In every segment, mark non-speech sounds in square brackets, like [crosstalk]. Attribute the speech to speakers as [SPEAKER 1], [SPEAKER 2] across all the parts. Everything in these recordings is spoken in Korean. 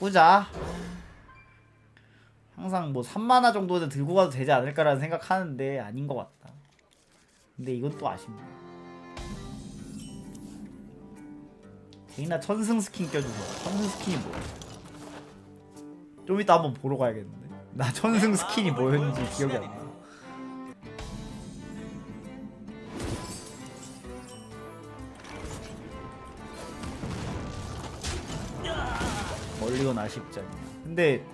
[SPEAKER 1] 바꾸자. 항상 뭐 3만화 정도는 들고 가도 되지 않을까라는 생각하는데 아닌 것 같다. 근데 이건 또 아쉽네. 제이나 천승 스킨 껴주세요. 천승 스킨이 뭐야? 좀 이따 한번 보러 가야겠는데. 나 천승 스킨이 뭐였는지 기억이 안 나. 멀리건 아쉽지 않냐. 근데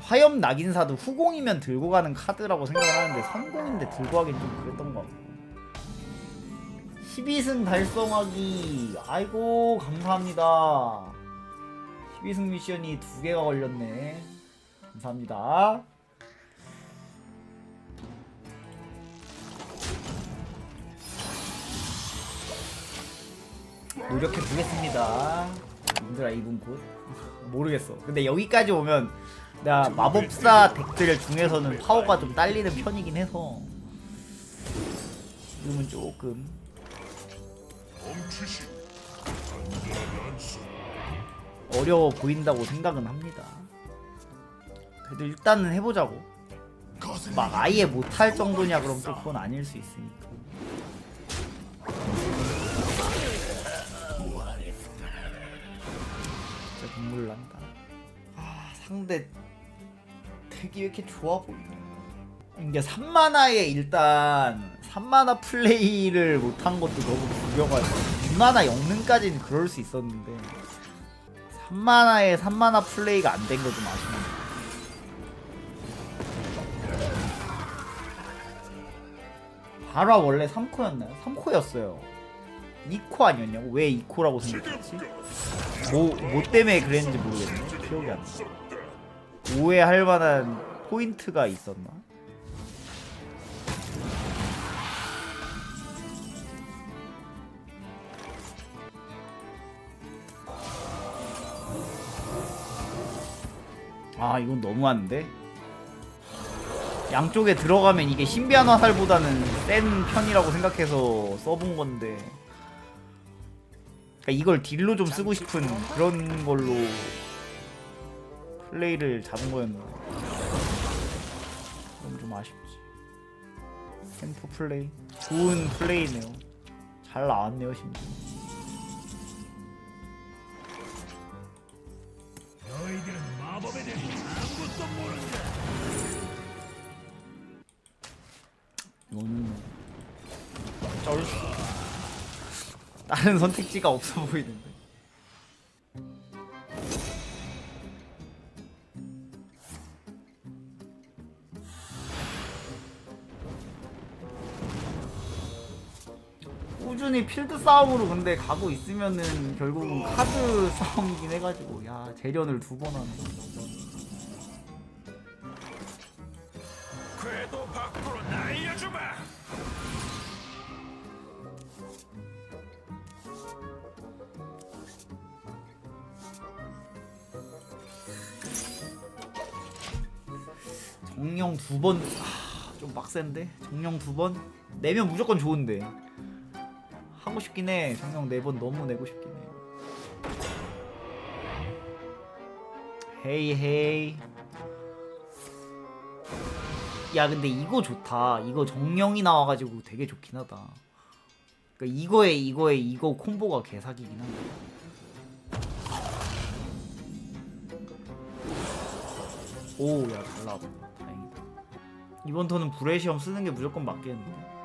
[SPEAKER 1] 화염 낙인사도 후공이면 들고 가는 카드라고 생각을 하는데 선공인데 들고 하긴 좀 그랬던 것 같고. 12승 달성하기. 아이고 감사합니다. 12승 미션이 두 개가 걸렸네. 감사합니다. 노력해 보겠습니다. 님들아 이분 곧 모르겠어. 근데 여기까지 오면 내가 마법사 덱들 중에서는 파워가 좀 딸리는 편이긴 해서 지금은 조금 어려워 보인다고 생각은 합니다. 그래도 일단은 해보자고. 막 아예 못할 정도냐 그럼 또 그건 아닐 수 있으니까 눈물 난다. 아 상대 덱이 왜 이렇게 좋아 보이냐 이게 3만화에 일단 3만화 플레이를 못한 것도 너무 구겨가지고 2만화 영능까지는 그럴 수 있었는데 3만화에 3만화 플레이가 안 된 거 좀 아쉽네. 바라 원래 3코였나요? 3코였어요 2코 아니었냐고? 왜 2코라고 생각했지? 뭐, 뭐 때문에 그랬는지 모르겠네 기억이 안 나. 오해할 만한 포인트가 있었나? 아 이건 너무한데? 양쪽에 들어가면 이게 신비한 화살보다는 센 편이라고 생각해서 써본 건데 그러니까 이걸 딜로 좀 쓰고 싶은 그런 걸로 플레이를 잡은 거였는데. 그럼 좀 아쉽지. 템포 플레이? 좋은 플레이네요. 잘 나왔네요 심지어.
[SPEAKER 2] 너희들은 마법에 대해 아무것도 모른다.
[SPEAKER 1] 이거 다른 선택지가 없어 보이는데. 꾸준히 필드 싸움으로 근데 가고 있으면은 결국은 카드 싸움이긴 해가지고 야 재련을 두 번 하네. 두 번, 아, 좀 빡센데? 정령 두 번? 내면 무조건 좋은데. 하고 싶긴 해. 정령 네 번 너무 내고 싶긴 해. 헤이 헤이. 야 근데 이거 좋다. 이거 정령이 나와가지고 되게 좋긴 하다. 그러니까 이거에 이거에 이거 콤보가 개사기긴 한데. 오, 야, 잘 나왔다. 이번 턴은 불의 시험 쓰는 게 무조건 맞겠는데.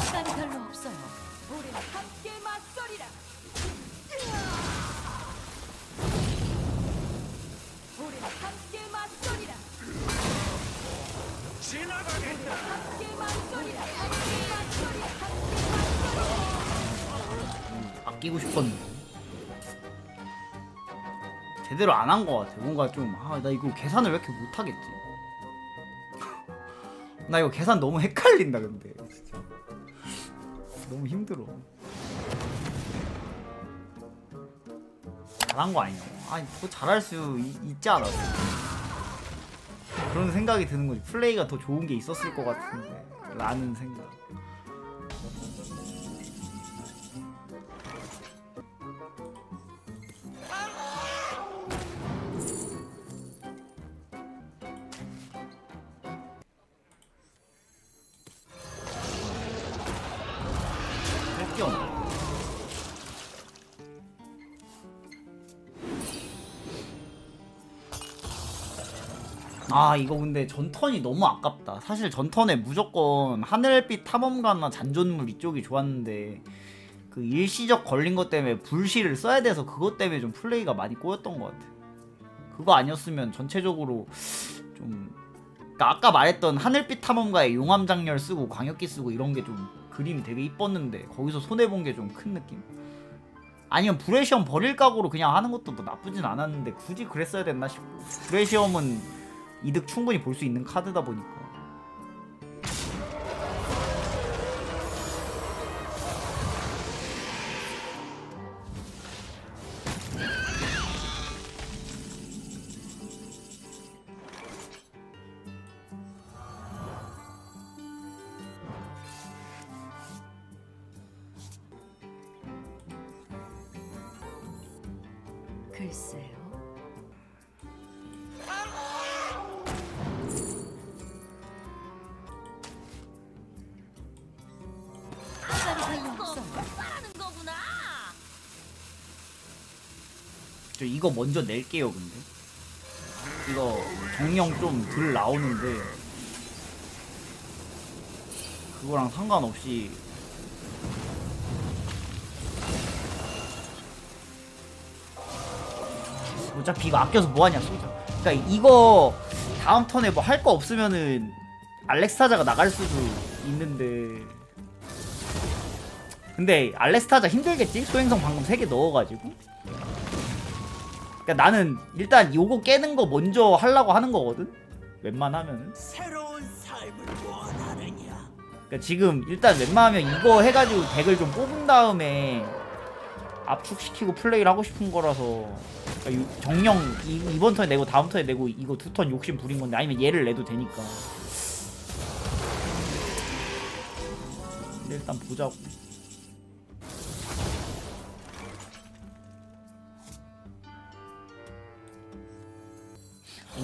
[SPEAKER 3] 시간이 별로 없어요. 우리 함께 맞서리라. 우리 함께 맞서리라.
[SPEAKER 2] 지나가겠다.
[SPEAKER 3] 함께 맞서리라. 함께 맞서리라. 함께
[SPEAKER 1] 아끼고 싶었는데. 제대로 안한거 같아. 뭔가 좀, 아, 나 이거 계산을 왜 이렇게 못하겠지? [laughs] 나 이거 계산 너무 헷갈린다, 근데. 진짜. 너무 힘들어. 잘한 거 아니야? 아니, 뭐 잘할 수 있, 있지 않았어? 그런 생각이 드는 거지. 플레이가 더 좋은 게 있었을 것 같은데. 라는 생각. 아 이거 근데 전턴이 너무 아깝다. 사실 전턴에 무조건 하늘빛 탐험가나 잔존물 이쪽이 좋았는데 그 일시적 걸린 것 때문에 불시를 써야 돼서 그것 때문에 좀 플레이가 많이 꼬였던 것 같아. 그거 아니었으면 전체적으로 좀 그러니까 아까 말했던 하늘빛 탐험가의 용암 장렬 쓰고 광역기 쓰고 이런 게 좀 그림이 되게 이뻤는데 거기서 손해 본 게 좀 큰 느낌. 아니면 브레시엄 버릴 각오로 그냥 하는 것도 뭐 나쁘진 않았는데 굳이 그랬어야 됐나 싶고 브레시엄은 이득 충분히 볼 수 있는 카드다 보니까
[SPEAKER 3] 글쎄요.
[SPEAKER 1] 이거 먼저 낼게요 근데. 이거 정령 좀덜 나오는데. 그거랑 상관없이. 어차피 이거 아껴서 뭐하냐 쏘자 그러니까 이거 다음 턴에 뭐 할 거 없으면은 알렉스타자가 나갈 수도 있는데. 근데 알렉스타자 힘들겠지? 소행성 방금 3개 넣어가지고 그러니까 나는 일단 요거 깨는 거 먼저 하려고 하는 거거든. 웬만하면.
[SPEAKER 2] 새로운 삶을 원하느냐?
[SPEAKER 1] 그러니까 지금 일단 웬만하면 이거 해가지고 덱을 좀 뽑은 다음에 압축시키고 플레이를 하고 싶은 거라서 그러니까 요- 정령 이, 이번 턴에 내고 다음 턴에 내고 이거 두 턴 욕심 부린 건데 아니면 얘를 내도 되니까. 일단 보자고.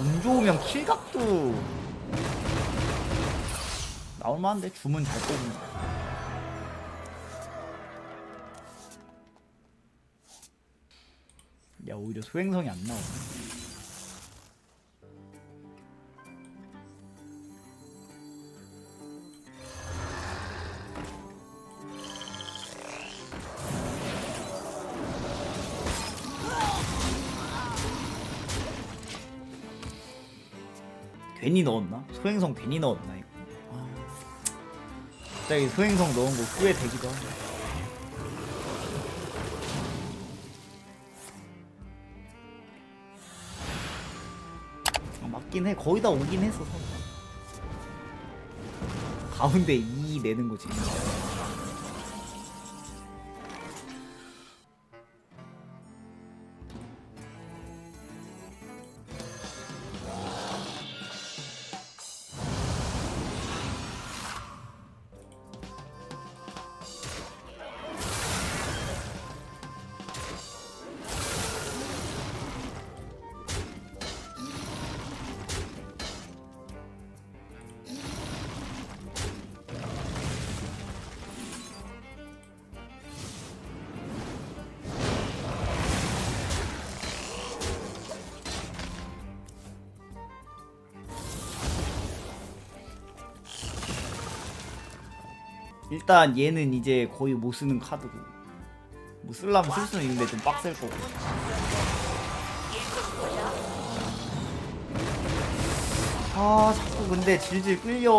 [SPEAKER 1] 운 좋으면 킬각도 나올만한데 주문 잘 뽑으면. 야 오히려 소행성이 안 나오네 괜히 넣었나? 소행성 괜히 넣었나 이거? 아, 갑자기 소행성 넣은 거 후회되기도 하고 아, 맞긴 해. 거의 다 오긴 했어 서로 가운데 2 내는 거지 일단 얘는 이제 거의 못 쓰는 카드고. 뭐 쓸라면 쓸 수는 있는데 좀 빡셀 거고. 아 자꾸 근데 질질 끌려.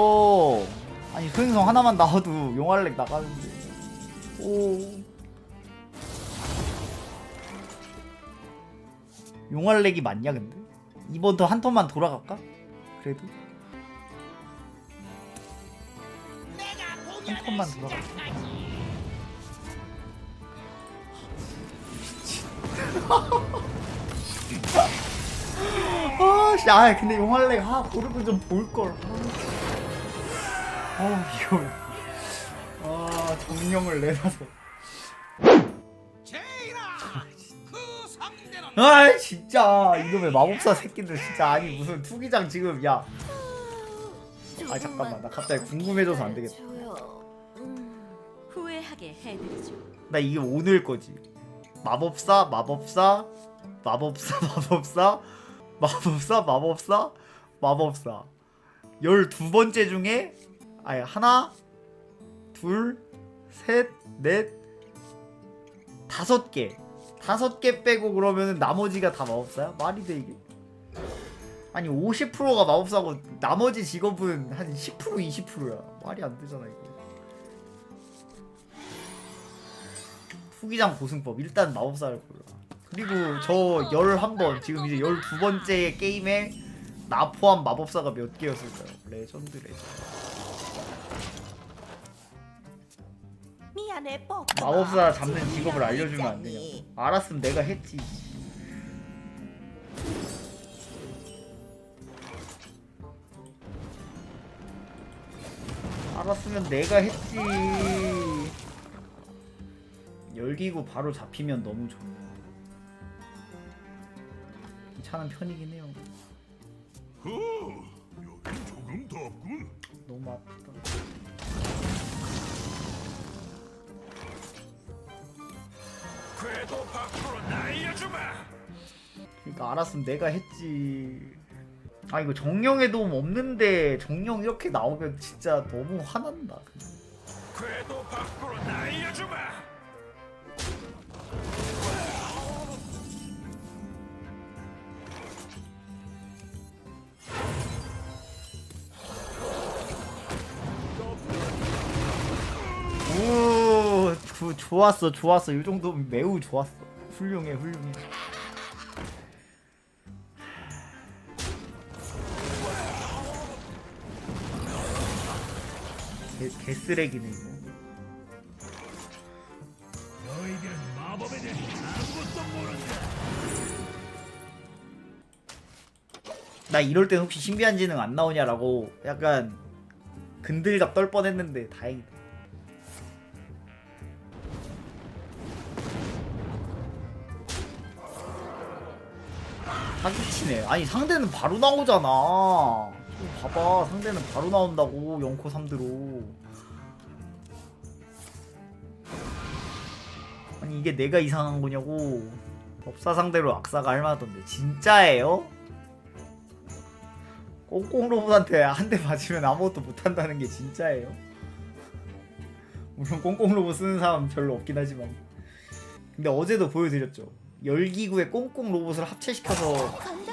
[SPEAKER 1] 아니 소행성 하나만 나와도 용할렉 나가는데. 오. 용할렉이 맞냐 근데? 이번 더 한 턴만 돌아갈까? 그래도 한 턴만 돌아갈까 아, 씨, 아, 근데 용할래 아, 고르고 좀 볼 걸. 아, 이거. 아, 정령을 내놔서. 아, 진짜 이놈의 마법사 새끼들 진짜 아니 무슨 투기장 지금 야. 아, 잠깐만, 나 갑자기 궁금해져서 안 되겠다.
[SPEAKER 3] 음, 후회할 하게 해드리죠.
[SPEAKER 1] 나 이게 오늘 거지. 마법사, 마법사, 마법사, [laughs] 마법사, 마법사, 마법사, 마법사. 열두 번째 중에 아니 하나, 둘, 셋, 넷, 다섯 개. 다섯 개 빼고 그러면은 나머지가 다 마법사야? 말이 돼 이게? 아니 50%가 마법사고 나머지 직업은 한 10% 20%야. 말이 안 되잖아 이거. 후기장 보승법 일단 마법사를 골라 그리고 저 11번 지금 이제 12번째 게임에 나 포함 마법사가 몇 개였을까요? 레전드 레전드
[SPEAKER 2] 미안해 뽀
[SPEAKER 1] 마법사 잡는 직업을 알려주면 안 되냐 알았으면 내가 했지 알았으면 내가 했지 열기구 바로 잡히면 너무 좋네 괜찮은 편이긴 해요
[SPEAKER 4] 어, 여긴 조금 덥군.
[SPEAKER 1] 너무 아프다
[SPEAKER 4] 궤도 밖으로 날려주마.
[SPEAKER 1] 그러니까 알았으면 내가 했지. 아 이거 정령의 도움 없는데 정령 이렇게 나오면 진짜 너무 화난다.
[SPEAKER 4] 궤도 밖으로 날려주마.
[SPEAKER 1] 오, 조, 좋았어, 좋았어. 이 정도면 매우 좋았어. 훌륭해, 훌륭해. 개, 개쓰레기네 이거.
[SPEAKER 4] 너희들은 마법에 대해 아무것도 모른다.
[SPEAKER 1] 나 이럴 땐 혹시 신비한 지능 안 나오냐라고 약간 근들갑 떨 뻔했는데 다행이다. 사기치네. 아니 상대는 바로 나오잖아. 좀 봐봐, 상대는 바로 나온다고 0코 3드로. 아니 이게 내가 이상한 거냐고. 법사 상대로 악사가 할만하던데 진짜예요? 꽁꽁 로봇한테 한 대 맞으면 아무것도 못한다는 게 진짜예요? 물론 꽁꽁 로봇 쓰는 사람 별로 없긴 하지만 근데 어제도 보여드렸죠 열기구에 꽁꽁 로봇을 합체시켜서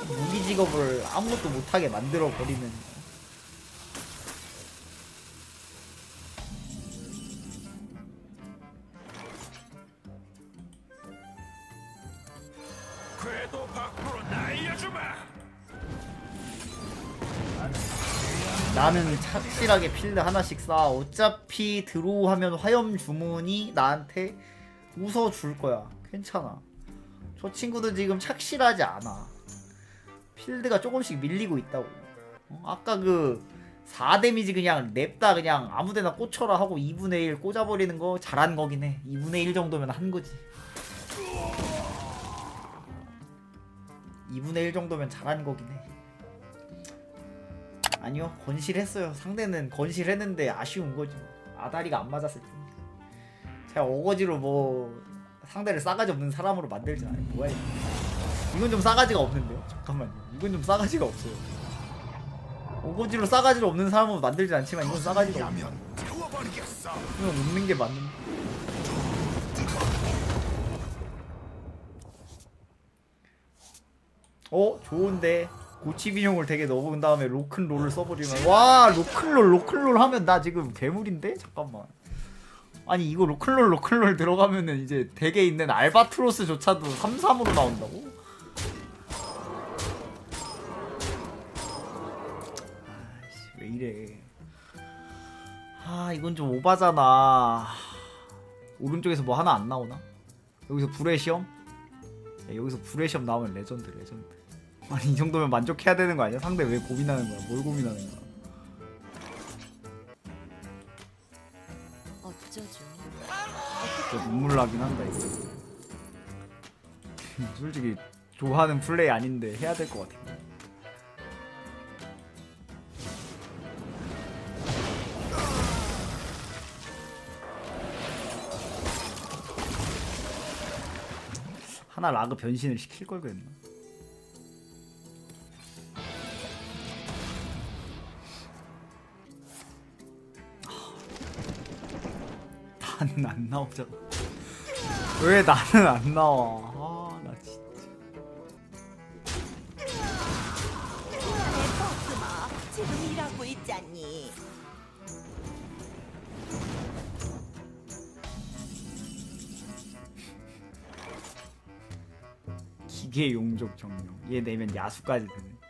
[SPEAKER 1] 무기 직업을 아무것도 못하게 만들어 버리는 나는 착실하게 필드 하나씩 쌓아 어차피 드로우 하면 화염 주문이 나한테 웃어줄 거야. 괜찮아. 저 친구들 지금 착실하지 않아. 필드가 조금씩 밀리고 있다고. 어? 아까 그 4데미지 그냥 냅다 그냥 아무데나 꽂혀라 하고 2분의 1 꽂아버리는 거 잘한 거긴 해. 2분의 1 정도면 한 거지. 2분의 1 정도면 잘한 거긴 해 아니요 건실했어요. 상대는 건실했는데 아쉬운 거지 아다리가 안 맞았을 뿐 제가 어거지로 뭐 상대를 싸가지 없는 사람으로 만들진 않아요. 뭐야 이건 좀 싸가지가 없는데요? 잠깐만요. 이건 좀 싸가지가 없어요. 어거지로 싸가지로 없는 사람으로 만들진 않지만 이건 싸가지가
[SPEAKER 4] 태워버리겠어.
[SPEAKER 1] 이건 웃는 게 맞는데 어 좋은데 고치 비용을 되게 넣은 다음에 로큰롤을 써버리면 와 로큰롤 로큰롤 하면 나 지금 괴물인데 잠깐만 아니 이거 로큰롤 로큰롤 들어가면은 이제 덱에 있는 알바트로스조차도 3, 3으로 나온다고? 아이씨 왜 이래 아 이건 좀 오바잖아 오른쪽에서 뭐 하나 안 나오나? 여기서 불의 시험? 야, 여기서 불의 시험 나오면 레전드 레전드 아니 이 정도면 만족해야 되는 거 아니야? 상대 왜 고민하는 거야? 뭘 고민하는 거야?
[SPEAKER 3] 어쩌죠?
[SPEAKER 1] 진짜 눈물 나긴 한다 이거. [laughs] 솔직히 좋아하는 플레이 아닌데 해야 될 것 같아. 하나 라그 변신을 시킬 걸 그랬나? 나는 안 나오잖아. 왜 나는 안 나와? 아, 나 진짜.
[SPEAKER 5] 내 버스마 지금 일하고 있잖니.
[SPEAKER 1] 기계 용족 정령. 얘 내면 야수까지 되네.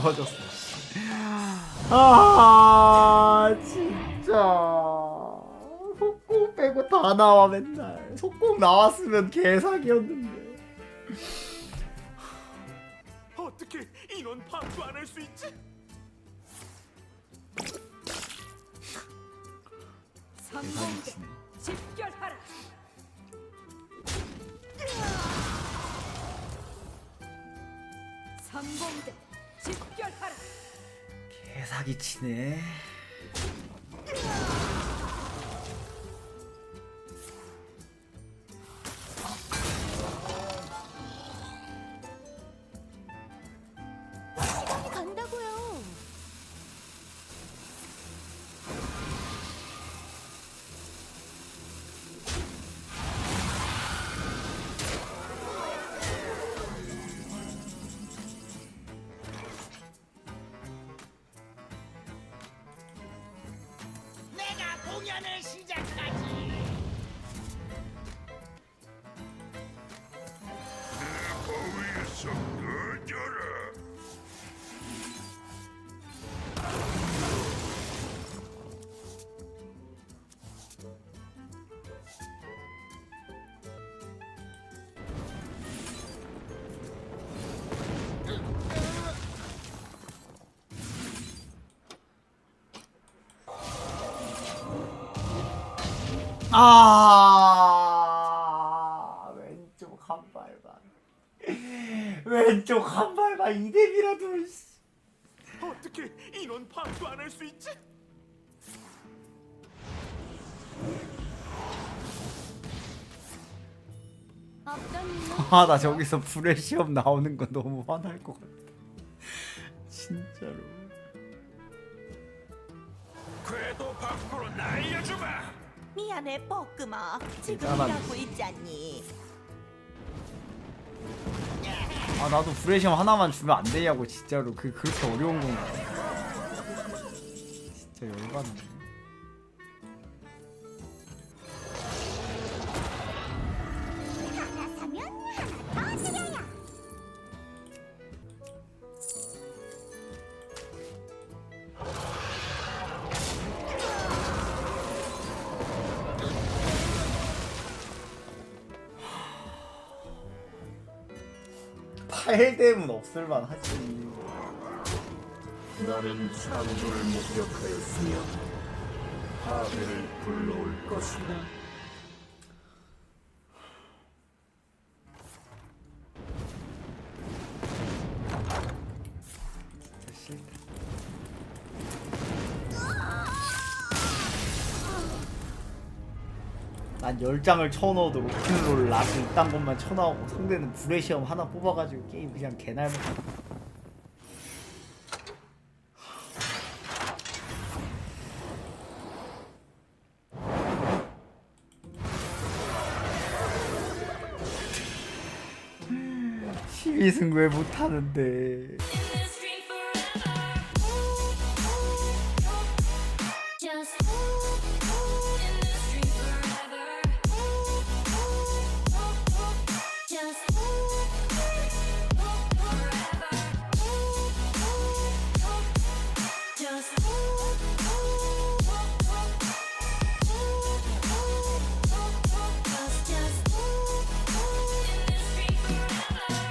[SPEAKER 1] 불 꺼졌어. 아 진짜 속공 빼고 다 나와 맨날. 속공 나왔으면 개사기였는데.
[SPEAKER 4] 어떻게 인원 파악도 안 할 수 있지?
[SPEAKER 3] 선봉대 집결하라.
[SPEAKER 1] 사기 치네. 아 왼쪽 한 발만. 왼쪽 한 발만 이대비라도
[SPEAKER 4] 어떻게 인원 파악도 안 할 수 있지?
[SPEAKER 5] 없던 일은
[SPEAKER 1] 아나 저기서 불의 시험 나오는 거 너무 화날 것 같아. 진짜로.
[SPEAKER 4] 궤도 밖으로 날려주마.
[SPEAKER 5] 미안해 버스마 지금. 일하고 있잖니.
[SPEAKER 1] 아 나도 시험 하나만 주면 안 되냐고 진짜로 그 그렇게 어려운 건가 진짜 열받네 8댐은 없을만 하지.
[SPEAKER 4] 나는 창조를 목격하였으며 파괴를 불러올 것이다.
[SPEAKER 1] 10장을 쳐넣어도 로큰롤 라스 이딴 것만 쳐나오고 상대는 불의 시험 하나 뽑아가지고 게임 그냥 개날 먹 시위승 왜 못하는데